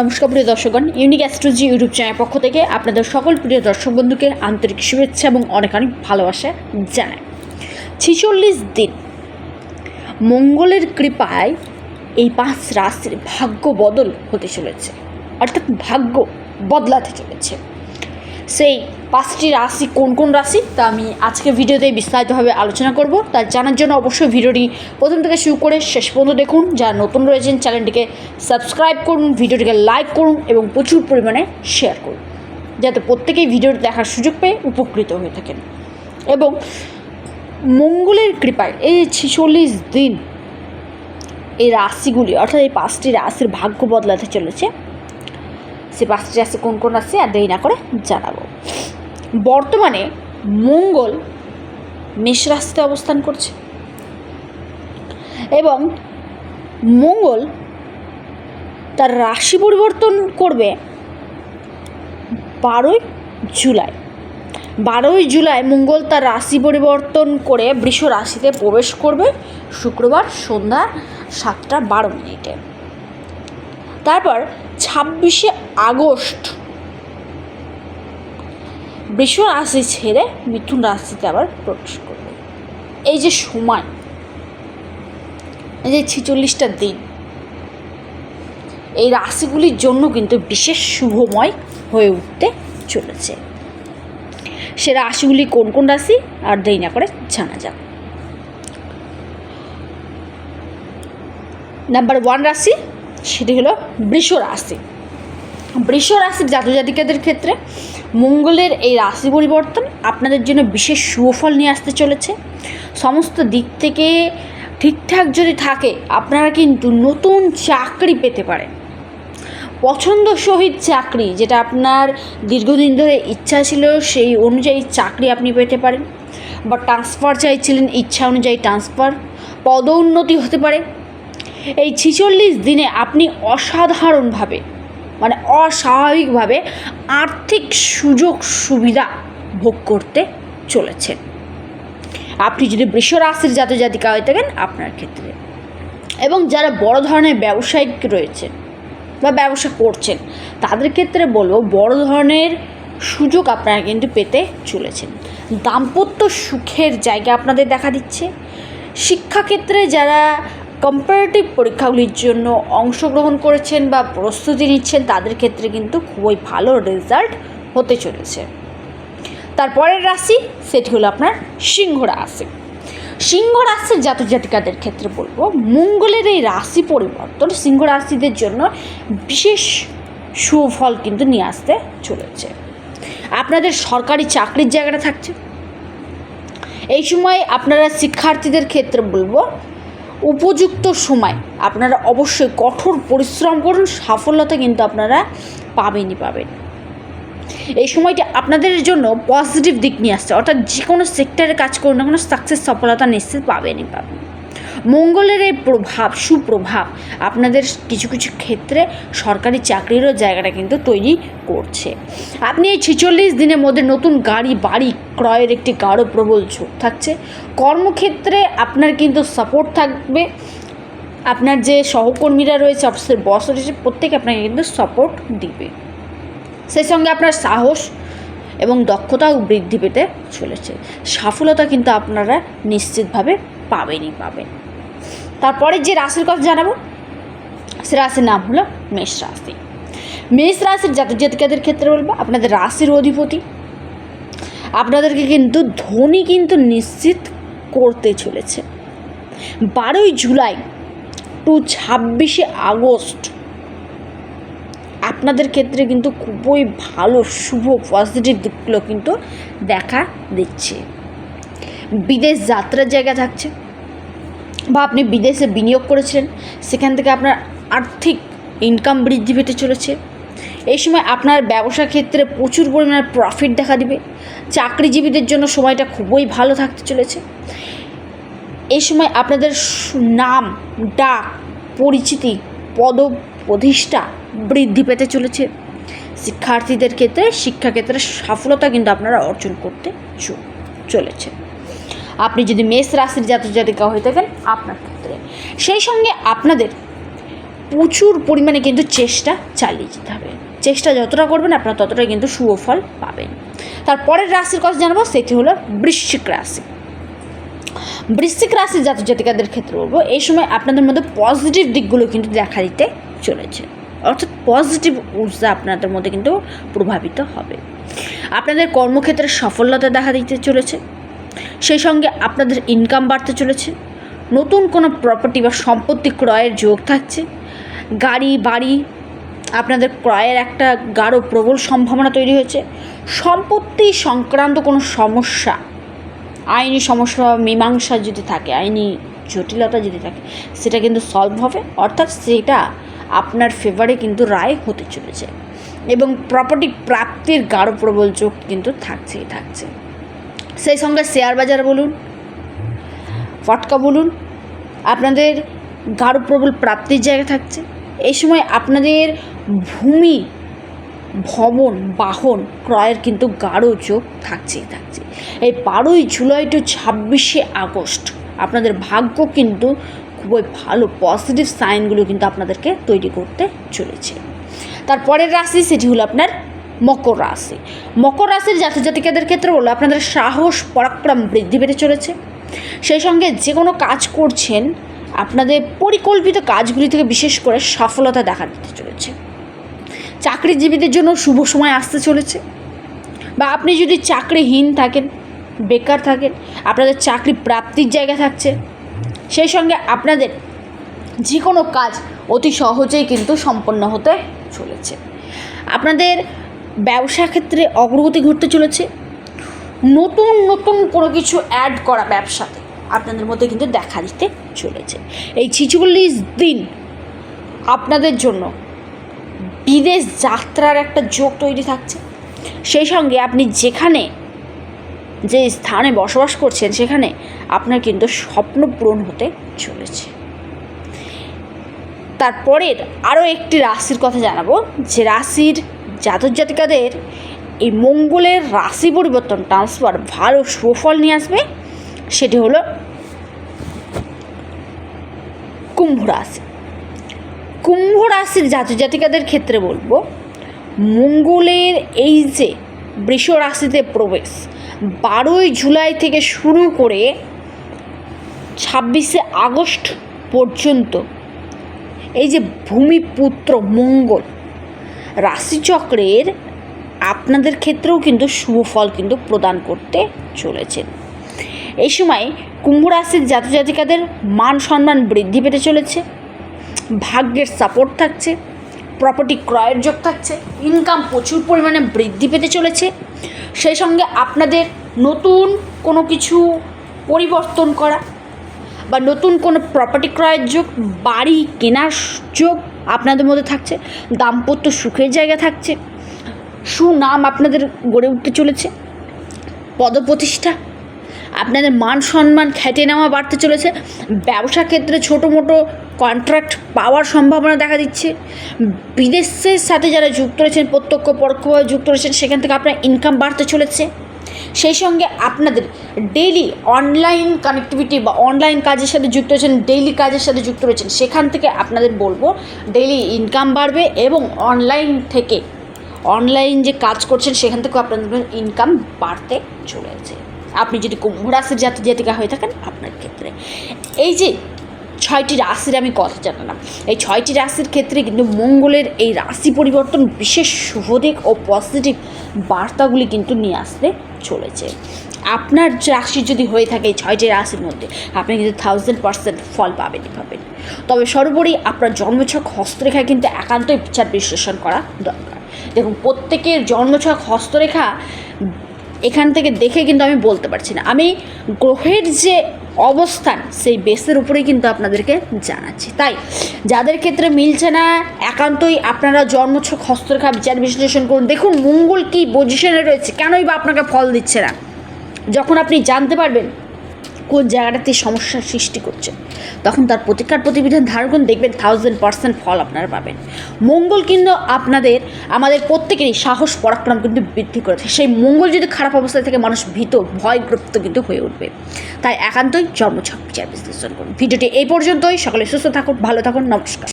নমস্কার প্রিয় দর্শকগণ ইউনিক অ্যাস্ট্রোজি ইউটিউব চ্যানেল পক্ষ থেকে আপনাদের সকল প্রিয় দর্শক বন্ধুকে আন্তরিক শুভেচ্ছা এবং অনেক অনেক ভালোবাসা জানায় ছিচল্লিশ দিন, মঙ্গলের কৃপায় এই পাঁচ রাশির ভাগ্য বদল হতে চলেছে, অর্থাৎ ভাগ্য বদলাতে চলেছে। সেই পাঁচটি রাশি কোন কোন রাশি? তা আমি আজকে ভিডিওতে বিস্তারিতভাবে আলোচনা করব। তা জানার জন্য অবশ্যই ভিডিওটি প্রথম থেকে শুরু করে শেষ পর্যন্ত দেখুন। যারা নতুন রয়েছেন, চ্যানেলটিকে সাবস্ক্রাইব করুন, ভিডিওটিকে লাইক করুন এবং প্রচুর পরিমাণে শেয়ার করুন। যাতে প্রত্যেকেই ভিডিওটি দেখার সুযোগ পেয়ে উপকৃত হয়ে থাকেন। এবং মঙ্গলের কৃপায় এই ছিচল্লিশ দিন এই রাশিগুলি, অর্থাৎ এই পাঁচটি রাশির ভাগ্য বদলাতে চলেছে। সে পাঁচটি রাশি কোন কোন রাশি আর দেরি না করে জানাব। বর্তমানে মঙ্গল মেষ রাশিতে অবস্থান করছে। এবং মঙ্গল তার রাশি পরিবর্তন করবে বারোই জুলাই। বারোই জুলাই মঙ্গল তার রাশি পরিবর্তন করে বৃষ রাশিতে প্রবেশ করবে শুক্রবার সন্ধ্যা সাতটা বারো মিনিটে। তারপর ছাব্বিশে আগস্ট। বৃষ রাশি ছেড়ে মিথুন রাশিতে আবার প্রবেশ করবে। এই যে সময়, এই যে ছিচল্লিশটা দিন, এই রাশিগুলির জন্য কিন্তু বিশেষ শুভময় হয়ে উঠতে চলেছে। সে রাশিগুলি কোন কোন রাশি, আর দেরি না করে জানা যাক। নাম্বার ওয়ান রাশি সেটি হলো বৃষ রাশি। বৃষ রাশির জাতজাতিকাদের ক্ষেত্রে মঙ্গলের এই রাশি পরিবর্তন আপনাদের জন্য বিশেষ সুফল নিয়ে আসতে চলেছে। সমস্ত দিক থেকে ঠিকঠাক যদি থাকে, আপনারা কিন্তু নতুন চাকরি পেতে পারেন। পছন্দ সহিত চাকরি, যেটা আপনার দীর্ঘদিন ধরে ইচ্ছা ছিল, সেই অনুযায়ী চাকরি আপনি পেতে পারেন। বা ট্রান্সফার চাইছিলেন, ইচ্ছা অনুযায়ী ট্রান্সফার পদোন্নতি হতে পারে। এই ছিচল্লিশ দিনে আপনি অসাধারণভাবে মানে অস্বাভাবিকভাবে আর্থিক সুযোগ সুবিধা ভোগ করতে চলেছেন। আপনি যদি বৃষ রাশির জাতীয় জাতিকা হয়ে থাকেন, আপনার ক্ষেত্রে। এবং যারা বড় ধরনের ব্যবসায়িক রয়েছেন বা ব্যবসা করছেন, তাদের ক্ষেত্রে বলব বড় ধরনের সুযোগ আপনারা কিন্তু পেতে চলেছেন। দাম্পত্য সুখের জায়গা আপনাদের দেখা দিচ্ছে। শিক্ষাক্ষেত্রে যারা কম্পারেটিভ পরীক্ষাগুলির জন্য অংশগ্রহণ করেছেন বা প্রস্তুতি নিচ্ছেন, তাদের ক্ষেত্রে কিন্তু খুবই ভালো রেজাল্ট হতে চলেছে। তারপরের রাশি, সেটি হলো আপনার সিংহ রাশি। সিংহ রাশির জাতক জাতিকাদের ক্ষেত্রে বলব, মঙ্গলের এই রাশি পরিবর্তন সিংহ রাশিদের জন্য বিশেষ সুফল কিন্তু নিয়ে আসতে চলেছে। আপনাদের সরকারি চাকরির জায়গাটা থাকছে। এই সময় আপনারা শিক্ষার্থীদের ক্ষেত্রে বলব উপযুক্ত সময়। আপনারা অবশ্যই কঠোর পরিশ্রম করুন, সাফল্যতা কিন্তু আপনারা পাবেনই পাবেন। এই সময়টা আপনাদের জন্য পজিটিভ দিক নিয়ে আসছে। অর্থাৎ যে কোনো সেক্টরে কাজ করুন না কোনো সাকসেস সফলতা নিশ্চিত পাবেনই পাবেন। মঙ্গলের এই প্রভাব, সুপ্রভাব আপনাদের কিছু কিছু ক্ষেত্রে সরকারি চাকরিরও জায়গাটা কিন্তু তৈরি করছে। আপনি এই ছেচল্লিশ দিনের মধ্যে নতুন গাড়ি, বাড়ি ক্রয়ের একটি গাঢ় প্রবল ঝোঁক থাকছে। কর্মক্ষেত্রে আপনার কিন্তু সাপোর্ট থাকবে। আপনার যে সহকর্মীরা রয়েছে অফিসের বস রয়েছে, প্রত্যেকে আপনাকে কিন্তু সাপোর্ট দিবে। সেই সঙ্গে আপনার সাহস এবং দক্ষতাও বৃদ্ধি পেতে চলেছে। সফলতা কিন্তু আপনারা নিশ্চিতভাবে পাবেনই পাবেন। তারপরে যে রাশির কথা জানাব, সে রাশির নাম হলো মেষ রাশি। মেষ রাশির জাতক জাতিকাদের ক্ষেত্রে বলব, আপনাদের রাশির অধিপতি। আপনাদেরকে কিন্তু ধনী কিন্তু নিশ্চিত করতে চলেছে। বারোই জুলাই টু ছাব্বিশে আগস্ট আপনাদের ক্ষেত্রে কিন্তু খুবই ভালো, শুভ পজিটিভ দিকগুলো কিন্তু দেখা দিচ্ছে। বিদেশ যাত্রার জায়গা থাকছে। বা আপনি বিদেশে বিনিয়োগ করেছিলেন, সেখান থেকে আপনার আর্থিক ইনকাম বৃদ্ধি পেতে চলেছে। এই সময় আপনার ব্যবসা ক্ষেত্রে প্রচুর পরিমাণে প্রফিট দেখা দিবে। চাকরিজীবীদের জন্য সময়টা খুবই ভালো থাকতে চলেছে। এই সময় আপনাদের নাম ডাক, পরিচিতি পদ প্রতিষ্ঠা বৃদ্ধি পেতে চলেছে। শিক্ষার্থীদের ক্ষেত্রে শিক্ষাক্ষেত্রে সফলতা কিন্তু আপনারা অর্জন করতে চলেছে। আপনি যদি মেষ রাশির জাতক জাতিকা হয়ে থাকেন আপনার ক্ষেত্রে। সেই সঙ্গে আপনাদের প্রচুর পরিমাণে কিন্তু চেষ্টা চালিয়ে যেতে হবে। চেষ্টা যতটা করবেন, আপনারা ততটাই কিন্তু সুফল পাবেন। তারপরের রাশির কথা জানাব, সেটি হলো বৃশ্চিক রাশি। বৃশ্চিক রাশির জাতক জাতিকাদের ক্ষেত্রে বলব, এই সময় আপনাদের মধ্যে পজিটিভ দিকগুলো কিন্তু দেখা দিতে চলেছে। অর্থাৎ পজিটিভ ঊর্জা আপনাদের মধ্যে কিন্তু প্রভাবিত হবে। আপনাদের কর্মক্ষেত্রে সফলতা দেখা দিতে চলেছে। সেই সঙ্গে আপনাদের ইনকাম বাড়তে চলেছে। নতুন কোনো প্রপার্টি বা সম্পত্তি ক্রয়ের যোগ থাকছে। গাড়ি, বাড়ি, আপনাদের ক্রয়ের একটা গাঢ় প্রবল সম্ভাবনা তৈরি হয়েছে। সম্পত্তি সংক্রান্ত কোনো সমস্যা, আইনি সমস্যা বা মীমাংসা যদি থাকে, আইনি জটিলতা যদি থাকে, সেটা কিন্তু সলভ হবে। অর্থাৎ সেটা আপনার ফেভারে কিন্তু রায় হতে চলেছে। এবং প্রপার্টি প্রাপ্তির গাঢ় প্রবল যোগ কিন্তু থাকছেই, থাকছে। সেই সঙ্গে শেয়ার বাজার বলুন ফটকা বলুন, আপনাদের গাঢ় প্রবল প্রাপ্তির জায়গা থাকছে। এই সময় আপনাদের ভূমি, ভবন, বাহন ক্রয়ের কিন্তু গাঢ় যোগ থাকছেই থাকছে এই বারোই জুলাই টু ছাব্বিশে আগস্ট আপনাদের ভাগ্য কিন্তু খুবই ভালো পজিটিভ সাইনগুলো কিন্তু আপনাদেরকে তৈরি করতে চলেছে। তারপরের রাশি সেটি হলো আপনার মকর রাশি। মকর রাশির জাতক জাতিকাদের ক্ষেত্রে বলল আপনাদের সাহস, পরাক্রম বৃদ্ধি পেতে চলেছে। সেই সঙ্গে যে কোনো কাজ করছেন, আপনাদের পরিকল্পিত কাজগুলি থেকে বিশেষ করে সফলতা দেখা দিতে চলেছে। চাকরিজীবীদের জন্য শুভ সময় আসতে চলেছে। বা আপনি যদি চাকরিহীন থাকেন, বেকার থাকেন, আপনাদের চাকরি প্রাপ্তির জায়গা থাকছে, সেই সঙ্গে আপনাদের যে কোনো কাজ অতি সহজেই কিন্তু সম্পন্ন হতে চলেছে। আপনাদের ব্যবসা ক্ষেত্রে অগ্রগতি ঘটতে চলেছে। নতুন নতুন কোনো কিছু অ্যাড করা ব্যবসাতে আপনাদের মধ্যে কিন্তু দেখা দিতে চলেছে। এই ছিচল্লিশ দিন আপনাদের জন্য বিদেশ যাত্রার একটা যোগ তৈরি থাকছে। সেই সঙ্গে আপনি যেখানে যে স্থানে বসবাস করছেন, সেখানে আপনার কিন্তু স্বপ্ন পূরণ হতে চলেছে। তারপরের আরও একটি রাশির কথা জানাব, যে রাশির জাতক জাতিকাদের এই মঙ্গলের রাশি পরিবর্তন ট্রান্সফার ভালো সুফল নিয়ে আসবে। সেটি হলো কুম্ভ রাশি। কুম্ভ রাশির জাতক জাতিকাদের ক্ষেত্রে বলব, মঙ্গলের এই যে বৃষ রাশিতে প্রবেশ, বারোই জুলাই থেকে শুরু করে ছাব্বিশে আগস্ট পর্যন্ত এই যে ভূমিপুত্র মঙ্গল, রাশিচক্রের আপনাদের ক্ষেত্রেও কিন্তু শুভ ফল কিন্তু প্রদান করতে চলেছেন এই সময় কুম্ভ রাশির জাতজাতিকাদের মান সম্মান বৃদ্ধি পেতে চলেছে, ভাগ্যের সাপোর্ট থাকছে প্রপার্টি ক্রয়ের যোগ থাকছে ইনকাম প্রচুর পরিমাণে বৃদ্ধি পেতে চলেছে। সেই সঙ্গে আপনাদের নতুন কোনো কিছু পরিবর্তন করা বা নতুন কোনো প্রপার্টি ক্রয়ের যোগ, বাড়ি কেনার যোগ আপনাদের মধ্যে থাকছে, দাম্পত্য সুখের জায়গা থাকছে। সুনাম আপনাদের গড়ে উঠতে চলেছে? পদপ্রতিষ্ঠা? আপনাদের মান সম্মান খেটে নেওয়া বাড়তে চলেছে? ব্যবসা ক্ষেত্রে ছোটো মোটো কন্ট্রাক্ট পাওয়ার সম্ভাবনা দেখা দিচ্ছে? বিদেশের সাথে যারা যুক্ত রয়েছেন, প্রত্যক্ষ পরোক্ষভাবে যুক্ত রয়েছেন, সেখান থেকে আপনার ইনকাম বাড়তে চলেছে? সেই সঙ্গে আপনাদের ডেইলি অনলাইন কানেক্টিভিটি বা অনলাইন কাজের সাথে যুক্ত রয়েছেন ডেইলি কাজের সাথে যুক্ত রয়েছেন, সেখান থেকে আপনাদের বলব ডেইলি ইনকাম বাড়বে এবং অনলাইন থেকে অনলাইন যে কাজ করছেন, সেখান থেকেও আপনাদের ইনকাম বাড়তে চলেছে। আপনি যদি কুম্ভ রাশির জাতি জাতিকা হয়ে থাকেন, আপনার ক্ষেত্রে। এই যে ছয়টি রাশির আমি কথা জানালাম, এই ছয়টি রাশির ক্ষেত্রে কিন্তু মঙ্গলের এই রাশি পরিবর্তন বিশেষ শুভদিক ও পজিটিভ বার্তাগুলি কিন্তু নিয়ে আসতে চলেছে। আপনার রাশি যদি হয়ে থাকে এই ছয়টি রাশির মধ্যে, আপনি কিন্তু থাউজেন্ড পার্সেন্ট ফল পাবেনই পাবেন। তবে সর্বোপরি আপনার জন্মছক হস্তরেখা কিন্তু একান্তই বিচার বিশ্লেষণ করা দরকার। দেখুন, প্রত্যেকের জন্মছক হস্তরেখা এখান থেকে দেখে কিন্তু আমি বলতে পারছি না। আমি গ্রহের যে অবস্থান, সেই বেসের উপরেই কিন্তু আপনাদেরকে জানাচ্ছি। তাই, যাদের ক্ষেত্রে মিলছে না, একান্তই আপনারা জন্মছক হস্তরেখা বিচার বিশ্লেষণ করুন। দেখুন, মঙ্গল কী পজিশনে রয়েছে, কেনই বা আপনাকে ফল দিচ্ছে না। যখন আপনি জানতে পারবেন কোন জায়গাটাতে সমস্যার সৃষ্টি করছে। তখন তার প্রতিকার প্রতিবিধান ধারণ দেখবেন থাউজেন্ড পার্সেন্ট ফল আপনারা পাবেন। মঙ্গল কিন্তু আপনাদের, আমাদের প্রত্যেকেরই সাহস, পরাক্রম কিন্তু বৃদ্ধি করেছে। সেই মঙ্গল যদি খারাপ অবস্থায় থেকে মানুষ ভীত, ভয়গ্রস্ত কিন্তু হয়ে উঠবে। তাই একান্তই জন্মছক বিচার বিশ্লেষণ করুন। ভিডিওটি এই পর্যন্তই। সকলে সুস্থ থাকুন, ভালো থাকুন, নমস্কার।